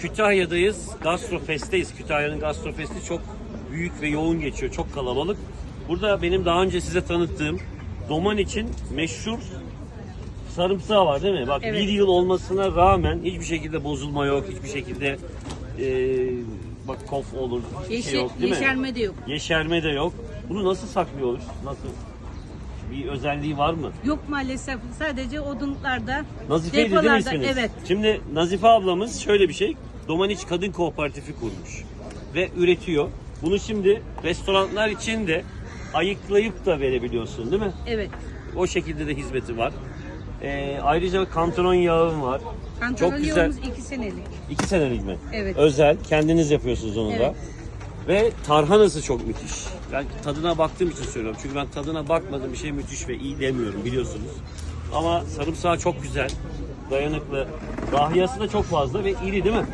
Kütahya'dayız. Gastrofest'teyiz. Kütahya'nın Gastrofest'i çok büyük ve yoğun geçiyor. Çok kalabalık. Burada benim daha önce size tanıttığım Doman için meşhur sarımsağı var değil mi? Bak Evet. bir yıl olmasına rağmen hiçbir şekilde bozulma yok. Hiçbir şekilde eee bak kof olur. Hiçbir Yeşe- şey yok değil mi? yeşerme de yok. Yeşerme de yok. Bunu nasıl saklıyoruz? Nasıl? Bir özelliği var mı? Yok maalesef sadece odunlarda, Nazife'ydi değil mi depolarda. isminiz? Evet. Şimdi Nazife ablamız şöyle bir şey. Domaniç Kadın Kooperatifi kurmuş. Ve üretiyor. Bunu şimdi restoranlar için de ayıklayıp da verebiliyorsun değil mi? Evet. O şekilde de hizmeti var. Ee, ayrıca kantaron yağım var. Kantaron Çok güzel. yolumuz iki senelik. İki senelik mi? Evet. Özel. Kendiniz yapıyorsunuz onu da. Evet. Ve tarhanası çok müthiş. Ben tadına baktığım için söylüyorum. Çünkü ben tadına bakmadığım bir şey müthiş ve iyi demiyorum biliyorsunuz. Ama sarımsağı çok güzel. Dayanıklı. Dahiyası da çok fazla ve iri değil mi?